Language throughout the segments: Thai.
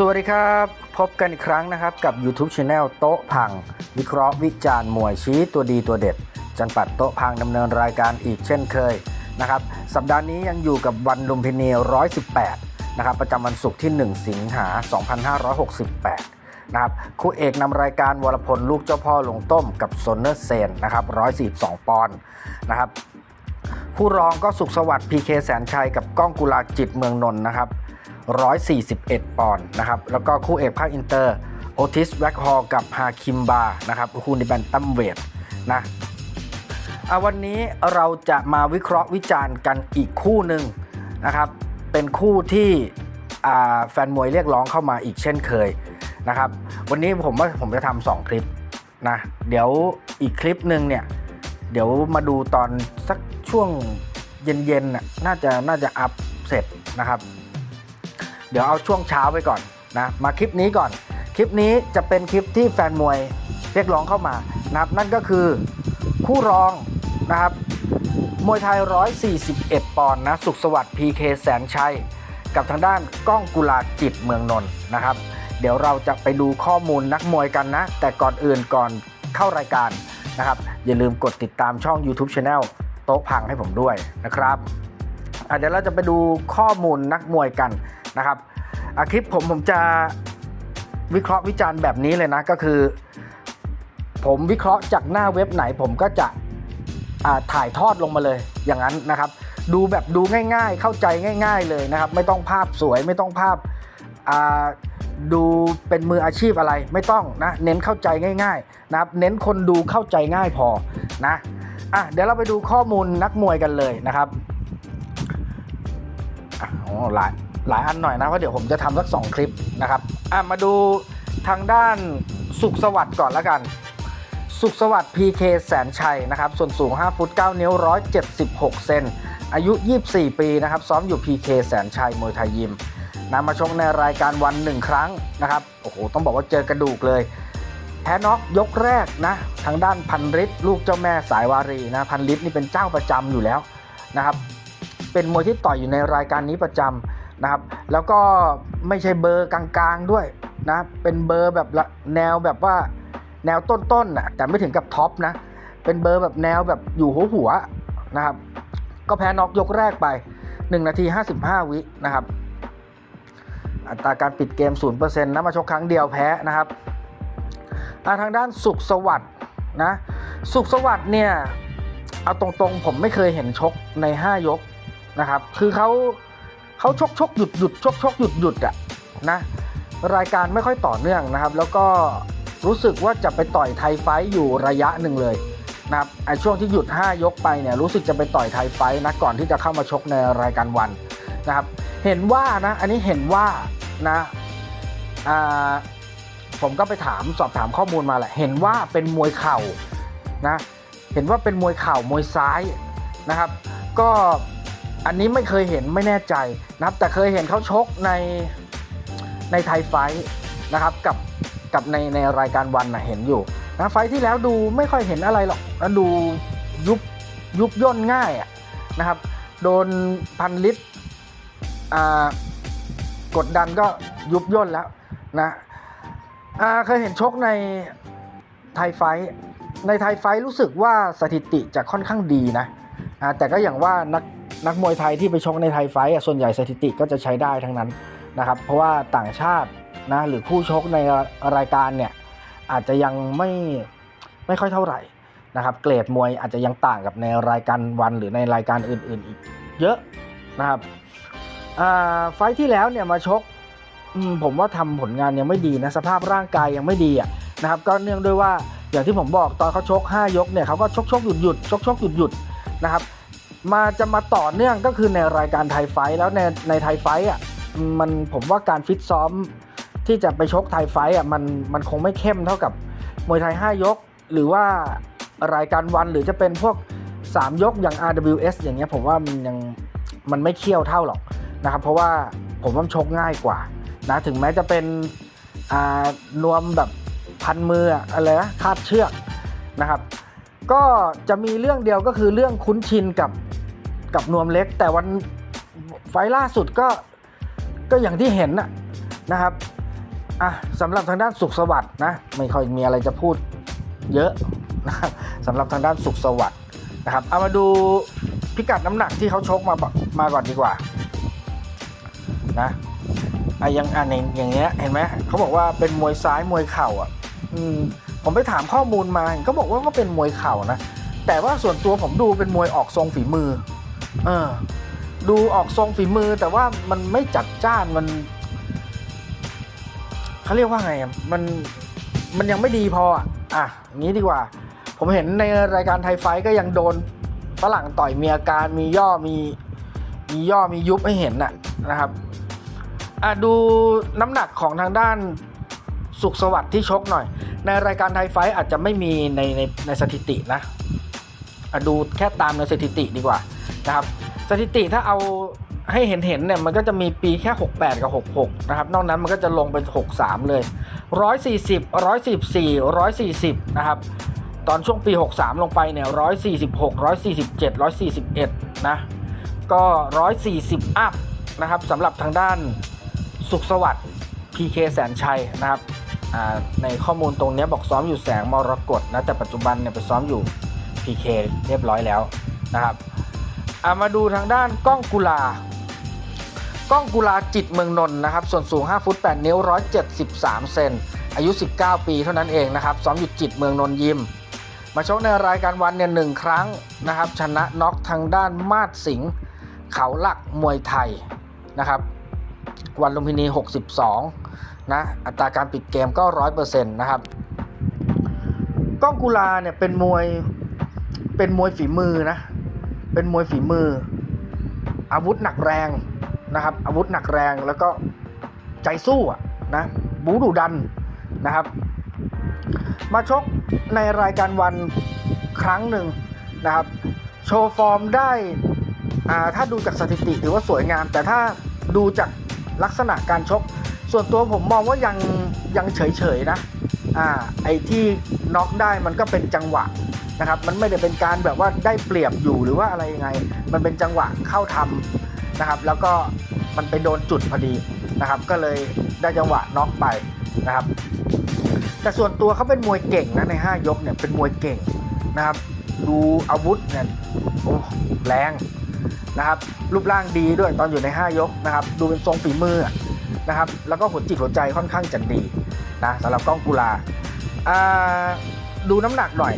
สวัสดีครับ พบกันอีกครั้งนะครับกับ YouTube Channel โต๊ะพัง วิเคราะห์วิจารณ์มวยชี้ตัวดีตัวเด็ด จันปัดโต๊ะพังดำเนินรายการอีกเช่นเคยนะครับสัปดาห์นี้ยังอยู่กับวันลุมพินี118นะครับประจำวันศุกร์ที่ 1 สิงหา 2568นะครับคู่เอกนำรายการวรพลลูกเจ้าพ่อลงต้มกับโซนเนอร์เซนนะครับ142 ปอนด์นะครับผู้รองก็สุขสวัสดิ์พีเคแสนชัยกับก้องกุลาจิตเมืองนนท์นะครับ 141 ปอนด์นะครับแล้วก็คู่เอกภาคอินเตอร์โอทิสแบ็กฮอลกับฮาคิมบานะครับคู่ในแบนตัมเวทนะอะวันนี้เราจะมาวิเคราะห์วิจารณ์กันอีกคู่หนึ่งนะครับเป็นคู่ที่แฟนมวยเรียกร้องเข้ามาอีกเช่นเคยนะครับวันนี้ผมว่าผมจะทำสองคลิปนะเดี๋ยวอีกคลิปหนึ่งเนี่ยเดี๋ยวมาดูตอนสักช่วงเย็นๆน่ะน่าจะน่าจะอัพเสร็จนะครับ เดี๋ยวเอาช่วงเช้าไปก่อนนะมาคลิปนี้ก่อน คลิปนี้จะเป็นคลิปที่แฟนมวยเรียกร้องเข้ามานะครับนั่นก็คือคู่รองนะครับมวยไทย 141 ปอนด์นะสุขสวัสดิ์ PK แสนชัย กับทางด้านก้องกุลาจิตเมืองนนท์นะครับ เดี๋ยวเราจะไปดูข้อมูลนักมวยกันนะ แต่ก่อนอื่นก่อนเข้ารายการนะครับ อย่าลืมกดติดตามช่อง YouTube Channel โต๊ะพังให้ผมด้วยนะครับ เดี๋ยวเราจะไปดูข้อมูลนักมวยกันนะครับคลิปผมผมจะวิเคราะห์วิจารณ์แบบนี้เลยนะก็คือ ผมวิเคราะห์จากหน้าเว็บไหนผมก็จะถ่ายทอดลงมาเลยอย่างนั้นนะครับ ดูแบบดูง่ายๆ เข้าใจง่าย ๆเลยนะครับ ไม่ต้องภาพสวยไม่ต้องภาพดูเป็นมืออาชีพอะไรไม่ต้องนะเน้นเข้าใจง่ายๆนะครับเน้นคนดูเข้าใจง่ายพอนะอะเดี๋ยวเราไปดูข้อมูลนักมวยกันเลยนะครับ โอ้หลายหลายอันหน่อยนะเพราะเดี๋ยวผมจะทำสักสองคลิปนะครับอะมาดูทางด้านสุขสวัสดิ์ก่อนล้วกัน สุขสวัสดิ์ PK แสนชัยนะครับ ส่วนสูง 5 ฟุต 9 นิ้ว 176 เซน อายุ 24 ปีนะครับ ซ้อมอยู่ PK แสนชัยมวยไทยยิมนำมาชกในรายการวันหนึ่งครั้งนะครับ โอ้โห ต้องบอกว่าเจอกระดูกเลย แพ้น็อกยกแรกนะ ทางด้านพันฤทธิ์ลูกเจ้าแม่สายวารีนะ พันฤทธิ์นี่เป็นเจ้าประจำอยู่แล้วนะครับ เป็นมวยที่ต่อยอยู่ในรายการนี้ประจำนะครับ แล้วก็ไม่ใช่เบอร์กลางๆด้วยนะเป็นเบอร์แบบแนวแบบว่าแนวต้นๆน่ะแต่ไม่ถึงกับท็อปนะเป็นเบอร์แบบแนวแบบอยู่หัวหัวนะครับ ก็แพ้น็อกยกแรกไป 1 นาที 55 วินะครับ อัตราการปิดเกม 0%นะมาชกครั้งเดียวแพ้นะครับทางด้านสุขสวัสด์นะสุขสวัสด์เนี่ย เอาตรงๆ ผมไม่เคยเห็นชกใน 5 ยก นะครับ คือเขาเขาชกชกหยุดหยุดชกชกหยุดหยุดอะนะรายการไม่ค่อยต่อเนื่องนะครับ แล้วก็รู้สึกว่าจะไปต่อยไทยไฟอยู่ระยะหนึ่งเลยนะครับไอช่วงที่หยุด 5 ยกไปเนี่ยรู้สึกจะไปต่อยไทยไฟนะก่อนที่จะเข้ามาชกในรายการวันนะครับ เห็นว่านะอันนี้เห็นว่านะอ่าผมก็ไปถามสอบถามข้อมูลมาแหละ เห็นว่าเป็นมวยเข่านะเห็นว่าเป็นมวยเข่ามวยซ้ายนะครับ ก็ อันนี้ไม่เคยเห็นไม่แน่ใจนะครับ แต่เคยเห็นเขาชกในในไทยไฟท์นะครับกับกับในในรายการวันนะเห็นอยู่นะไฟท์ที่แล้วดูไม่ค่อยเห็นอะไรหรอกนะดูยุบยุบย่นง่ายอะนะครับ โดนพันลิตรอ่ากดดันก็ยุบย่นแล้วนะเคยเห็นชกในไทยไฟท์ในไทยไฟท์รู้สึกว่าสถิติจะค่อนข้างดีนะแต่ก็อย่างว่านัก นักมวยไทยที่ไปชกในไทยไฟท์ส่วนใหญ่สถิติก็จะใช้ได้ทั้งนั้นนะครับ เพราะว่าต่างชาตินะหรือคู่ชกในรายการเนี่ยอาจจะยังไม่ไม่ค่อยเท่าไหร่นะครับ เกรดมวยอาจจะยังต่างกับในรายการวันหรือในรายการอื่น ๆ อีกเยอะนะครับไฟท์ที่แล้วเนี่ยมาชกผมว่าทำผลงานยังไม่ดีนะสภาพร่างกายยังไม่ดีอะนะครับก็เนื่องด้วยว่าอย่างที่ผมบอกตอนเขาชก 5 ยกเนี่ยเขาก็ชกชกหยุดหยุดชกชกหยุดหยุดนะครับ มาจะมาต่อเนื่องก็คือในรายการไทยไฟท์แล้วในในไทยไฟท์อะมันผมว่าการฟิตซ้อมที่จะไปชกไทยไฟท์อะมันมันคงไม่เข้มเท่ากับมวยไทย 5 ยก หรือว่ารายการวันหรือจะเป็นพวก 3 ยกอย่าง RWS อย่างเงี้ยผมว่ามันยังมันไม่เคี่ยวเท่าหรอกนะครับ เพราะว่าผมว่าชกง่ายกว่านะถึงแม้จะเป็นอ่านวมแบบพันมืออะอะไรนะคาดเชือกนะครับ ก็จะมีเรื่องเดียวก็คือเรื่องคุ้นชินกับ กับนวมเล็ก แต่วันไฟล่าสุดก็ก็อย่างที่เห็นนะนะครับอะสำหรับทางด้านสุขสวัสดิ์นะไม่ค่อยมีอะไรจะพูดเยอะนะครับสำหรับทางด้านสุขสวัสดิ์นะครับเอามาดูพิกัดน้ำหนักที่เขาชกมามาก่อนดีกว่านะอะอยังอันอย่างอย่างเงี้ยเห็นไหมเขาบอกว่าเป็นมวยซ้ายมวยเข่าอะอืมผมไปถามข้อมูลมาเขาบอกว่าก็เป็นมวยเข่านะแต่ว่าส่วนตัวผมดูเป็นมวยออกทรงฝีมือ เออดูออกทรงฝีมือแต่ว่ามันไม่จัดจ้านมันเขาเรียกว่าไงมันมันยังไม่ดีพออะอะงนี้ดีกว่า ผมเห็นในรายการไทยไฟท์ก็ยังโดนฝรั่งต่อยมีอาการมีย่อมีมีย่อมียุบให้เห็นน่ะนะครับอะดูน้ำหนักของทางด้านสุขสวัสดิ์ที่ชกหน่อย ในรายการไทยไฟท์อาจจะไม่มีในในในสถิตินะอะดูแค่ตามในสถิติดีกว่า นะครับสถิติถ้าเอาให้เห็นเห็นๆเนี่ยมันก็จะมีปีแค่ 68 กับ 66 นะครับ นอกนั้นมันก็จะลงเป็น 63 เลย 140 144 140 นะครับ ตอนช่วงปี 63 ลงไปเนี่ย 146 147 141 นะ ก็ 140 อัพนะครับสำหรับทางด้านสุขสวัสดิ์ PK แสนชัยนะครับ ในข้อมูลตรงนี้บอกซ้อมอยู่แสงมรกตนะ แต่ปัจจุบันเนี่ยไปซ้อมอยู่ PK เรียบร้อยแล้วนะครับ อะมาดูทางด้านกล้องกุลากล้องกุลาจิตเมืองนนท์นะครับ ส่วนสูง 5 ฟุต 8 นิ้ว 173 เซน อายุ 19 ปีเท่านั้นเองนะครับ ซ้อมอยู่จิตเมืองนนท์ยิม มาชกในรายการวันเนี่ยหนึ่งครั้งนะครับ ชนะน็อกทางด้านมาดสิงห์เขาหลักมวยไทยนะครับ วันลุมพินี 62 นะ อัตราการปิดเกมก็ 100%นะครับ กล้องกุลาเนี่ยเป็นมวย เป็นมวยฝีมือนะ เป็นมวยฝีมือ อาวุธหนักแรงนะครับ อาวุธหนักแรงแล้วก็ใจสู้อะนะบูดุดันนะครับ มาชกในรายการวันครั้งหนึ่งนะครับ โชว์ฟอร์มได้ถ้าดูจากสถิติถือว่าสวยงาม แต่ถ้าดูจากลักษณะการชก ส่วนตัวผมมองว่ายังยังเฉยๆนะอ่าไอ้ที่น็อกได้มันก็เป็นจังหวะ นะครับมันไม่ได้เป็นการแบบว่าได้เปรียบอยู่หรือว่าอะไรยังไง มันเป็นจังหวะเข้าทำนะครับ แล้วก็มันไปโดนจุดพอดีนะครับ ก็เลยได้จังหวะน็อกไปนะครับ แต่ส่วนตัวเขาเป็นมวยเก่งนะใน 5 ยกเนี่ยเป็นมวยเก่งนะครับ ดูอาวุธเนี่ยโอ้แรงนะครับรูปร่างดีด้วยตอนอยู่ใน 5 ยกนะครับ ดูเป็นทรงฝีมือนะครับแล้วก็หัวจิตหัวใจค่อนข้างจะดีนะสำหรับกล้องกุลาอ่าดูน้ำหนักหน่อย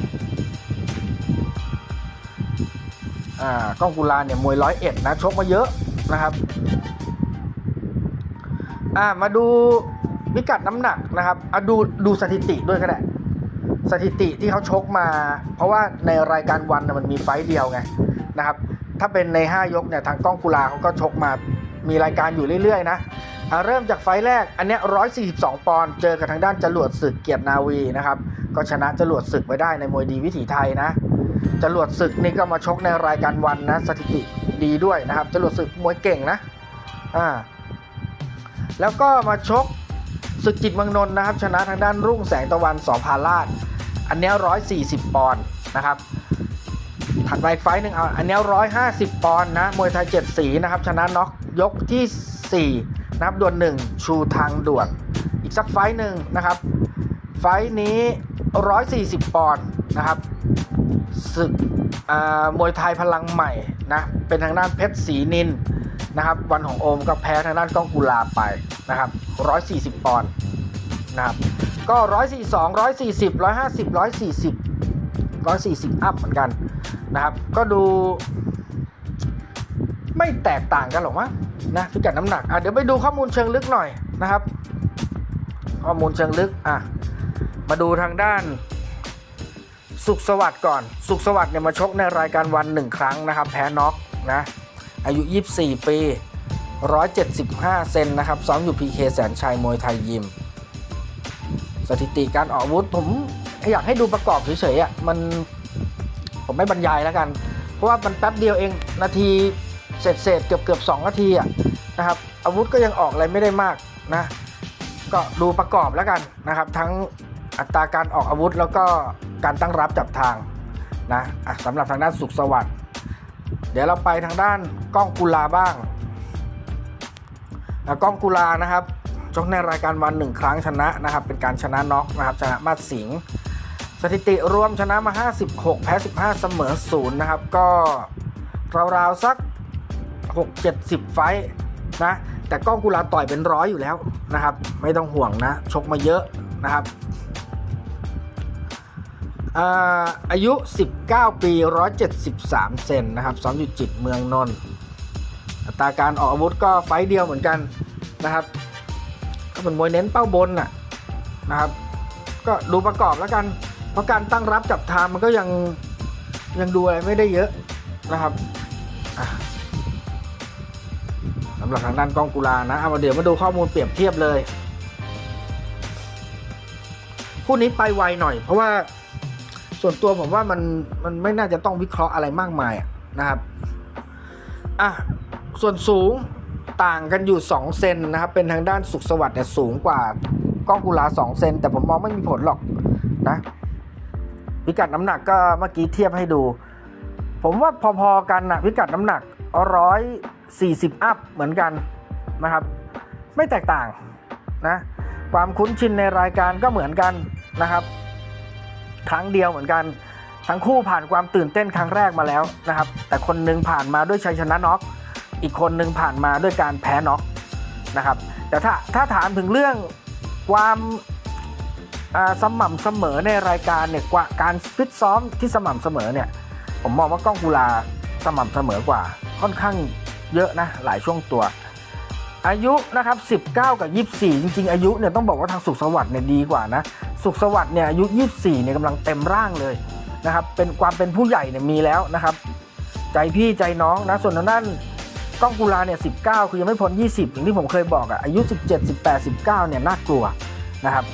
อ่ากล้องกุลาเนี่ยมวยร้อยเอ็ดนะชกมาเยอะนะครับอ่ามาดูพิกัดน้ำหนักนะครับอะดูดูสถิติด้วยก็ได้สถิติที่เขาชกมา เพราะว่าในรายการวันน่ะมันมีไฟเดียวไงนะครับ ถ้าเป็นใน 5 ยกเนี่ยทางกล้องกุลาเขาก็ชกมามีรายการอยู่เรื่อยๆนะอะเริ่มจากไฟแรกอันเนี้ย142 ปอนด์เจอกับทางด้านจรวดศึกเกียรตินาวีนะครับ ก็ชนะจรวดศึกไว้ได้ในมวยดีวิถีไทยนะ จรวดศึกนี่ก็มาชกในรายการวันนะสถิติดีด้วยนะครับจรวดศึกมวยเก่งนะอ่าแล้วก็มาชกศึกจิตเมืองนนท์นะครับ ชนะทางด้านรุ่งแสงตะวันสอพาราช อันเนี้ร้อยสี่สิบปอนด์นะครับถัดไปไฟหนึ่งเอาอันเนี้ร้อยห้าสิบปอนด์นะมวยไทยเจ็ดสีนะครับ ชนะน็อกยกที่สี่นะครับดวลหนึ่งชูทางด่วนอีกสักไฟหนึ่งนะครับ ไฟนี้ร้อยสี่สิบปอนด์นะครับ ศึกอ่ามวยไทยพลังใหม่นะเป็นทางด้านเพชรศรีนินนะครับ วันของโอมก็แพ้ทางด้านกล้องกุลาไปนะครับ 140 ปอนด์นะครับก็ 142 140 150 140 140 อัพเหมือนกันนะครับ ก็ดูไม่แตกต่างกันหรอกมั้งนะพิกัดน้ำหนักอะเดี๋ยวไปดูข้อมูลเชิงลึกหน่อยนะครับ ข้อมูลเชิงลึกอะมาดูทางด้าน สุขสวัสดิ์ก่อน สุขสวัสดิ์เนี่ยมาชกในรายการวันหนึ่งครั้งนะครับ แพ้น็อกนะอายุ 24 ปี 175 เซนนะครับซ้อมอยู่ PK แสนชัยมวยไทยยิม สถิติการออกอาวุธผมอยากให้ดูประกอบเฉยๆอะมันผมไม่บรรยายแล้วกัน เพราะว่ามันแป๊บเดียวเองนาทีเศษๆเกือบเกือบๆ2นาทีอะนะครับอาวุธก็ยังออกอะไรไม่ได้มากนะ ก็ดูประกอบแล้วกันนะครับ ทั้ง อัตราการออกอาวุธแล้วก็การตั้งรับจับทางนะะสำหรับทางด้านสุขสวัสดิ์เดี๋ยวเราไปทางด้านกล้องกุลาบ้างอะกล้องกุลานะครับชกในรายการวันหนึ่งครั้งชนะนะครับ เป็นการชนะน็อกนะครับชนะมาดสิงสถิติรวมชนะมา 56 แพ้ 15 เสมอศูนย์นะครับ ก็ราวๆสัก 6-70 ไฟนะแต่ก้องกุลาต่อยเป็นร้อยอยู่แล้วนะครับ ไม่ต้องห่วงนะ ชกมาเยอะนะครับ อายุ 19 ปี 173 เซนนะครับซ้อมอยู่จิตเมืองนนท์อัตราการออกอาวุธก็ไฟเดียวเหมือนกันนะครับ ก็เป็นมวยเน้นเป้าบนน่ะนะครับ ก็ดูประกอบแล้วกัน เพราะการตั้งรับจับทางมันก็ยังยังดูอะไรไม่ได้เยอะนะครับสำหรับทางด้านกองกุลานะ เอามาเดี๋ยวมาดูข้อมูลเปรียบเทียบเลย คู่นี้ไปไวหน่อย เพราะว่า ส่วนตัวผมว่ามันมันไม่น่าจะต้องวิเคราะห์อะไรมากมายนะครับอะส่วนสูงต่างกันอยู่ 2 เซนนะครับ เป็นทางด้านสุขสวัสดิ์เนี่ยสูงกว่ากล้องกุลา 2 เซน แต่ผมมองไม่มีผลหรอกนะพิกัดน้ำหนักก็เมื่อกี้เทียบให้ดู ผมว่าพอๆกันนะพิกัดน้ำหนักร้อยสี่สิบอัพเหมือนกันนะครับ ไม่แตกต่างนะความคุ้นชินในรายการก็เหมือนกันนะครับ ครั้งเดียวเหมือนกัน ทั้งคู่ผ่านความตื่นเต้นครั้งแรกมาแล้วนะครับ แต่คนหนึ่งผ่านมาด้วยชัยชนะน็อกอีกคนหนึ่งผ่านมาด้วยการแพ้น็อกนะครับแต่ถ้าถ้าถามถึงเรื่องความสม่ำเสมอในรายการเนี่ยกว่าการฟิตซ้อมที่สม่ำเสมอเนี่ยผมมองว่ากล้องกุลาสม่ำเสมอกว่าค่อนข้างเยอะนะหลายช่วงตัว อายุนะครับ 19 กับ 24 จริงๆ อายุเนี่ยต้องบอกว่าทางสุขสวัสดิ์เนี่ยดีกว่านะ สุขสวัสดิ์เนี่ยอายุ 24 เนี่ยกำลังเต็มร่างเลยนะครับ เป็นความเป็นผู้ใหญ่เนี่ยมีแล้วนะครับ ใจพี่ใจน้องนะ ส่วนทางด้านกล้องกุลาเนี่ย 19 คือยังไม่พ้น 20 อย่างที่ผมเคยบอกอะอายุ 17 18 19 เนี่ยน่ากลัวนะครับ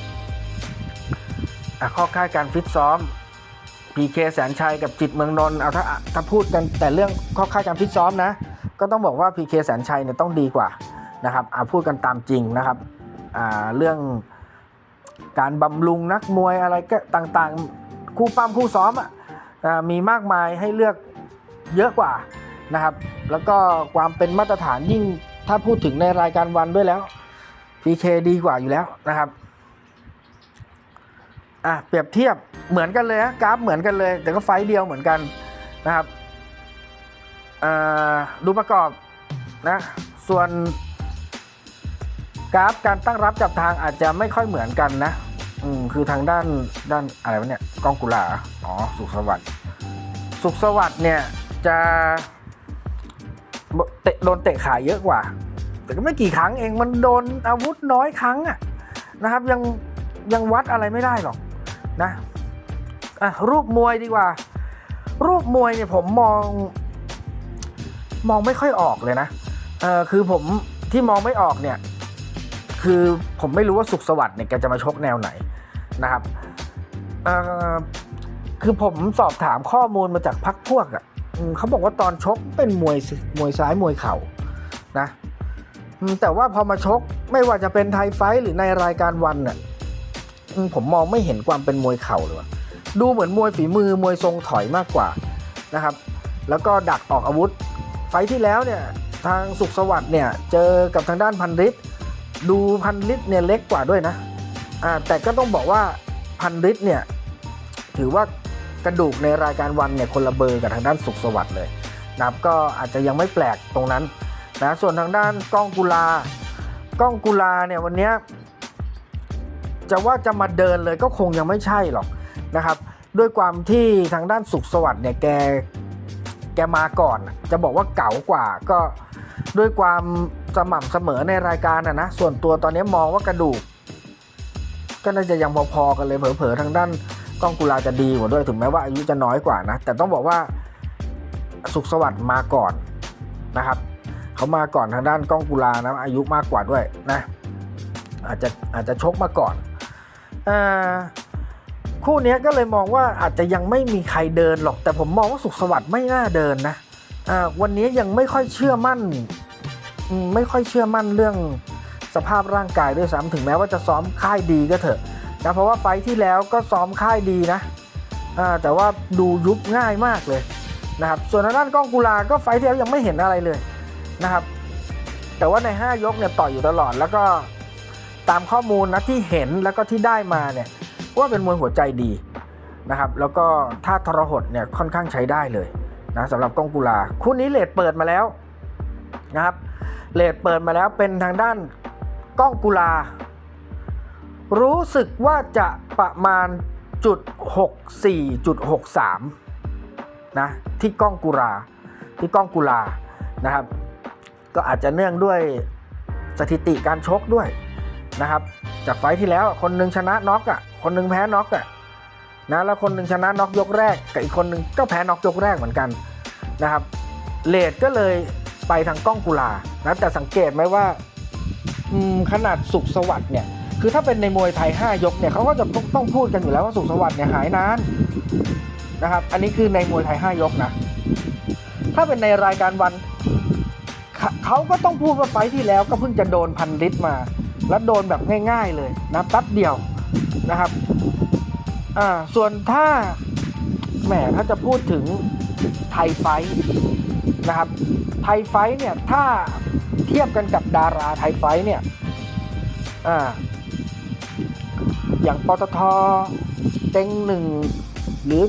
ข้อค่ายการฟิตซ้อม PK แสนชัยกับจิตเมืองนนท์เอาถ้าถ้าพูดกันแต่เรื่องข้อค่ายการฟิตซ้อมนะ ก็ต้องบอกว่า PK แสนชัยเนี่ยต้องดีกว่า นะครับอาพูดกันตามจริงนะครับเรื่องการบำรุงนักมวยอะไรก็ต่างๆ คู่ปั้มคู่ซ้อมอะมีมากมายให้เลือกเยอะกว่านะครับ แล้วก็ความเป็นมาตรฐานยิ่งถ้าพูดถึงในรายการวันด้วยแล้ว PK ดีกว่าอยู่แล้วนะครับอะเปรียบเทียบเหมือนกันเลยนะกราฟเหมือนกันเลย แต่ก็ไฟเดียวเหมือนกันนะครับดูประกอบนะส่วน กราฟการตั้งรับจับทางอาจจะไม่ค่อยเหมือนกันนะ อืมคือทางด้านด้านอะไรวะเนี่ยกล้องกุลาอ๋อสุขสวัสดิ์สุขสวัสดิ์เนี่ยจะเตะโดนเตะขาเยอะกว่า แต่ก็ไม่กี่ครั้งเองมันโดนอาวุธน้อยครั้งอะนะครับ ยังยังวัดอะไรไม่ได้หรอกนะอะรูปมวยดีกว่า รูปมวยเนี่ยผมมอง มองไม่ค่อยออกเลยนะเออคือผมที่มองไม่ออกเนี่ย คือผมไม่รู้ว่าสุขสวัสดิ์เนี่ยแกจะมาชกแนวไหนนะครับคือผมสอบถามข้อมูลมาจากพักพวกอะ่ะเขาบอกว่าตอนชกเป็นมวยมวยซ้ายมวยเข่านะแต่ว่าพอมาชกไม่ว่าจะเป็นไทยไฟหรือในรายการวันน่ะผมมองไม่เห็นความเป็นมวยเข่าเลยว่ะดูเหมือนมวยฝีมือมวยทรงถอยมากกว่านะครับ แล้วก็ดักออกอาวุธ ไฟที่แล้วเนี่ยทางสุขสวัสดิ์เนี่ยเจอกับทางด้านพันฤทธิ์ ดูพันฤทธิ์เนี่ยเล็กกว่าด้วยนะอ่าแต่ก็ต้องบอกว่าพันฤทธิ์เนี่ยถือว่ากระดูกในรายการวันเนี่ยคนละเบอร์กับทางด้านสุขสวัสดิ์เลยนะครับก็อาจจะยังไม่แปลกตรงนั้นนะส่วนทางด้านกล้องกุลากล้องกุลาเนี่ยวันนี้จะว่าจะมาเดินเลยก็คงยังไม่ใช่หรอกนะครับ ด้วยความที่ทางด้านสุขสวัสดิ์เนี่ยแกแกมาก่อน จะบอกว่าเก๋ากว่าก็ด้วยความ สม่ำเสมอในรายการนะนะส่วนตัวตอนนี้มองว่ากระดูก ก็น่าจะยังพอๆกันเลยเผลอๆทางด้านกล้องกุลาจะดีกว่าด้วยถึงแม้ว่าอายุจะน้อยกว่านะ แต่ต้องบอกว่าสุขสวัสดิ์มาก่อนนะครับเขามาก่อนทางด้านกล้องกุลานะอายุมากกว่าด้วยนะอาจจะอาจจะชกมาก่อนอคู่นี้ก็เลยมองว่าอาจจะยังไม่มีใครเดินหรอก แต่ผมมองว่าสุขสวัสดิ์ไม่น่าเดินนะวันนี้ยังไม่ค่อยเชื่อมั่น ไม่ค่อยเชื่อมั่นเรื่องสภาพร่างกายด้วยซ้ำถึงแม้ว่าจะซ้อมค่ายดีก็เถอะนะเพราะว่าไฟที่แล้วก็ซ้อมค่ายดีนะแต่ว่าดูยุบง่ายมากเลยนะครับส่วนทางด้านกล้องกุลาก็ไฟท์ที่แล้วยังไม่เห็นอะไรเลยนะครับ แต่ว่าใน 5 ยกเนี่ยต่อยอยู่ตลอดแล้วก็ตามข้อมูลนะที่เห็นแล้วก็ที่ได้มาเนี่ยว่าเป็นมวยหัวใจดีนะครับ แล้วก็ท่าทรหดเนี่ยค่อนข้างใช้ได้เลยนะสำหรับกล้องกุลาคู่นี้เลดเปิดมาแล้ว นะครับเลดเปิดมาแล้วเป็นทางด้านกล้องกุลา รู้สึกว่าจะประมาณจุด64จุด63นะที่กล้องกุราที่กล้องกุลานะครับ ก็อาจจะเนื่องด้วยสถิติการชกด้วยนะครับ จากไฟที่แล้วคนหนึงชนะน็อกอะคนหนึงแพ้น็อกอะนะแล้วคนหนึ่งชนะน็อกยกแรกกับอีกคนหนึ่งก็แพ้น็อกยกแรกเหมือนกันนะครับเลดก็เลย ไปทางกล้องกุลานะแต่สังเกตไหมว่าขนาดสุขสวัสดิ์เนี่ยคือถ้าเป็นในมวยไทย 5 ยกเนี่ยเขาก็จะต้องพูดกันอยู่แล้วว่าสุขสวัสดิ์เนี่ยหายนานนะครับ อันนี้คือในมวยไทย 5 ยกนะ ถ้าเป็นในรายการวันเขาก็ต้องพูดว่าไฟที่แล้วก็เพิ่งจะโดนพันลิตรมา แล้วโดนแบบง่าย ๆเลยนะแป๊บเดียวนะครับอ่าส่วนถ้าแหมถ้าจะพูดถึงไทยไฟ นะครับไทยไฟเนี่ยถ้าเทียบกันกับดาราไทยไฟเนี่ยอ่าอย่างปตทเต็งหนึ่งหรือ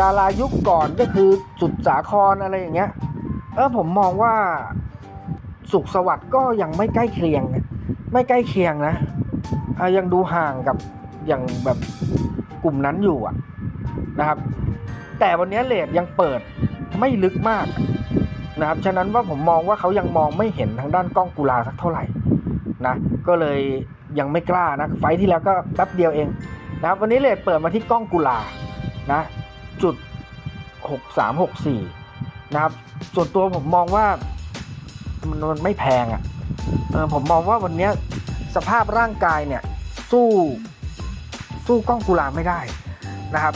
ดารายุคก่อนก็คือสุดสาครอะไรอย่างเงี้ยเออผมมองว่าสุขสวัสดิ์ก็ยังไม่ใกล้เคียง ไม่ใกล้เคียงนะอะยังดูห่างกับอย่างแบบกลุ่มนั้นอยู่อะนะครับ แต่วันนี้เลดยังเปิดไม่ลึกมาก นะครับ ฉะนั้นว่าผมมองว่าเขายังมองไม่เห็นทางด้านกล้องกุลาสักเท่าไหร่นะ ก็เลยยังไม่กล้านะ ไฟที่แล้วก็แป๊บเดียวเองนะครับ วันนี้เลดเปิดมาที่กล้องกุลานะ จุดหกสามหกสี่นะครับ ส่วนตัวผมมองว่ามันมันไม่แพงอะ่ะผมมองว่าวันนี้สภาพร่างกายเนี่ยสู้สู้กล้องกุลาไม่ได้นะครับ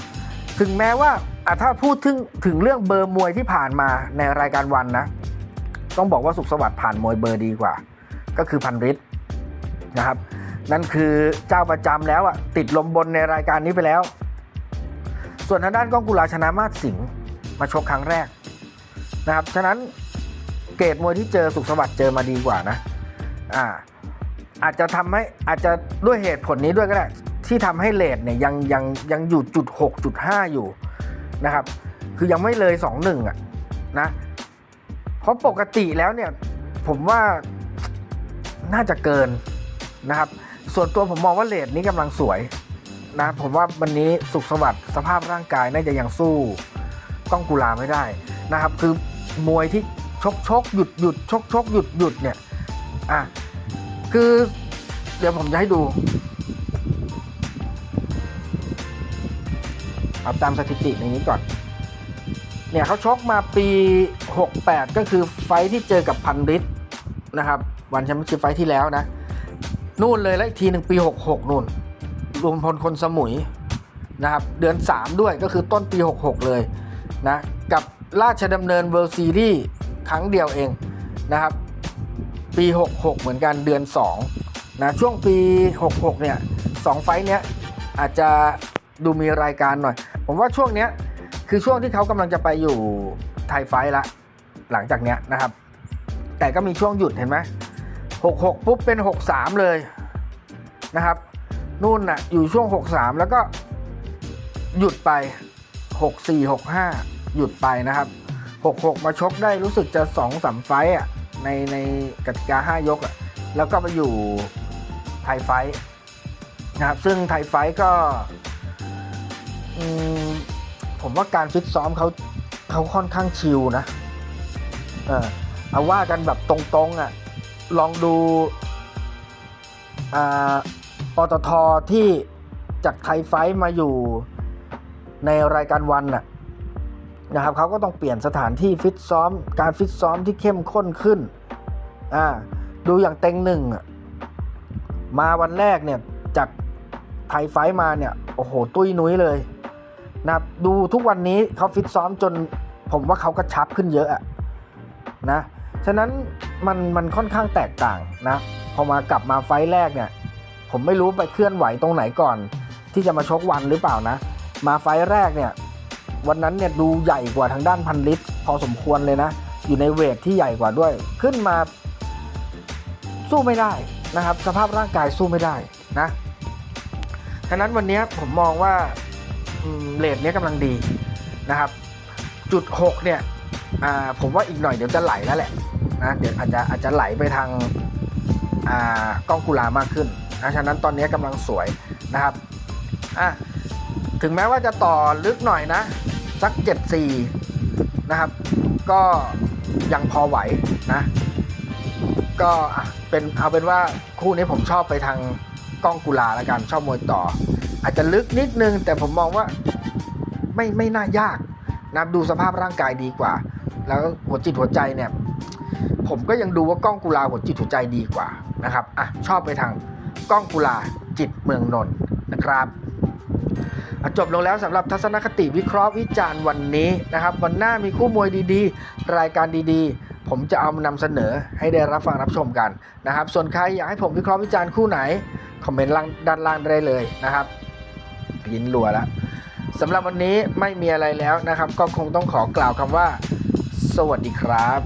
ถึงแม้ว่า อะถ้าพูดถึงถึงเรื่องเบอร์มวยที่ผ่านมาในรายการวันนะ ต้องบอกว่าสุขสวัสดิ์ผ่านมวยเบอร์ดีกว่า ก็คือพันริศนะครับ นั่นคือเจ้าประจำแล้วอะติดลมบนในรายการนี้ไปแล้ว ส่วนทางด้านก้องกุลาชนะมาศสิงห์มาชกครั้งแรกนะครับฉะนั้นเกรดมวยที่เจอสุขสวัสดิ์เจอมาดีกว่านะอ่าอาจจะทำให้อาจจะด้วยเหตุผลนี้ด้วยก็ได้ที่ทำให้เลทเนี่ยยังยังยังอยู่จุดหกจุดห้าอยู่ นะครับ คือยังไม่เลยสองหนึ่งอะนะเพราะปกติแล้วเนี่ย ผมว่าน่าจะเกินนะครับ ส่วนตัวผมมองว่าเลทนี้กำลังสวยนะ ผมว่าวันนี้สุขสวัสดิ์สภาพร่างกายน่าจะยังสู้กล้องกุลาไม่ได้นะครับ คือมวยที่ชกชกหยุดหยุดชกชกหยุดหยุดเนี่ยอะคือเดี๋ยวผมจะให้ดู เอาตามสถิติในนี้ก่อน เนี่ยเขาชกมาปี 68 ก็คือไฟที่เจอกับพันริศนะครับวันแชมเปี้ยนชิพไฟท์ที่แล้วนะ นู่นเลยแล้วอีกทีหนึ่งปี 66 นู่นรวมพลคนสมุยนะครับเดือน 3 ด้วยก็คือต้นปี 66 เลยนะกับราชดำเนินเวิลด์ซีรีส์ครั้งเดียวเองนะครับปี 66 เหมือนกันเดือน2นะช่วงปี 66 เนี่ยสองไฟท์เนี้ยอาจจะดูมีรายการหน่อย ผมว่าช่วงเนี้ยคือช่วงที่เขากำลังจะไปอยู่ไทยไฟท์ละ หลังจากเนี้ยนะครับ แต่ก็มีช่วงหยุดเห็นไหม66ปุ๊บเป็น63เลยนะครับ นู่นน่ะอยู่ช่วง63แล้วก็หยุดไป64 65หกห้าหยุดไปนะครับ66มาชกได้รู้สึกจะ2 3ไฟต์อะในในกติกา5ยกอะแล้วก็ไปอยู่ไทยไฟท์นะครับซึ่งไทยไฟท์ก็ ผมว่าการฟิตซ้อมเขาเขาค่อนข้างชิลนะเออเอาว่ากันแบบตรงๆอะลองดูอ่าปตทที่จากไทยไฟมาอยู่ในรายการวันน่ะนะครับเขาก็ต้องเปลี่ยนสถานที่ฟิตซ้อม การฟิตซ้อมที่เข้มข้นขึ้นอ่าดูอย่างเต็งหนึ่งมาวันแรกเนี่ยจากไทยไฟมาเนี่ย โอ้โห ตุ้ยนุ้ยเลย นะดูทุกวันนี้เขาฟิตซ้อมจนผมว่าเขาก็ชับขึ้นเยอะอะนะฉะนั้นมันมันค่อนข้างแตกต่างนะพอมากลับมาไฟแรกเนี่ย ผมไม่รู้ไปเคลื่อนไหวตรงไหนก่อน ที่จะมาชกวันหรือเปล่านะ มาไฟแรกเนี่ย วันนั้นเนี่ยดูใหญ่กว่าทางด้านพันลิตรพอสมควรเลยนะ อยู่ในเวทที่ใหญ่กว่าด้วย ขึ้นมา สู้ไม่ได้นะครับ สภาพร่างกายสู้ไม่ได้นะฉะนั้นวันนี้ผมมองว่า เลทเนี้ยกำลังดีนะครับ จุด 6 เนี่ยอ่าผมว่าอีกหน่อยเดี๋ยวจะไหลแล้วแหละนะเดี๋ยวอาจจะอาจจะไหลไปทางอ่ากล้องกุลามากขึ้นนะฉะนั้นตอนนี้กำลังสวยนะครับอะถึงแม้ว่าจะต่อลึกหน่อยนะ สัก 7-4 นะครับ ก็ยังพอไหวนะ ก็เป็นเอาเป็นว่าคู่นี้ผมชอบไปทาง กล้องกุลาแล้วกันชอบมวยต่อ อาจจะลึกนิดนึง แต่ผมมองว่าไม่ไม่น่ายากนับดูสภาพร่างกายดีกว่า แล้วหัวจิตหัวใจเนี่ย ผมก็ยังดูว่ากล้องกุลาหัวจิตหัวใจดีกว่านะครับอะชอบไปทางกล้องกุลาจิตเมืองนนท์นะครับจบลงแล้วสำหรับทัศนคติวิเคราะห์วิจารณ์วันนี้นะครับ วันหน้ามีคู่มวยดีๆ รายการดีๆ ผมจะเอามานำเสนอให้ได้รับฟังรับชมกันนะครับ ส่วนใครอยากให้ผมวิเคราะห์วิจารณ์คู่ไหน คอมเมนต์ล่างด้านล่างได้เลยนะครับยินรัวแล้วสำหรับวันนี้ไม่มีอะไรแล้วนะครับ ก็คงต้องขอกล่าวคำว่า สวัสดีครับ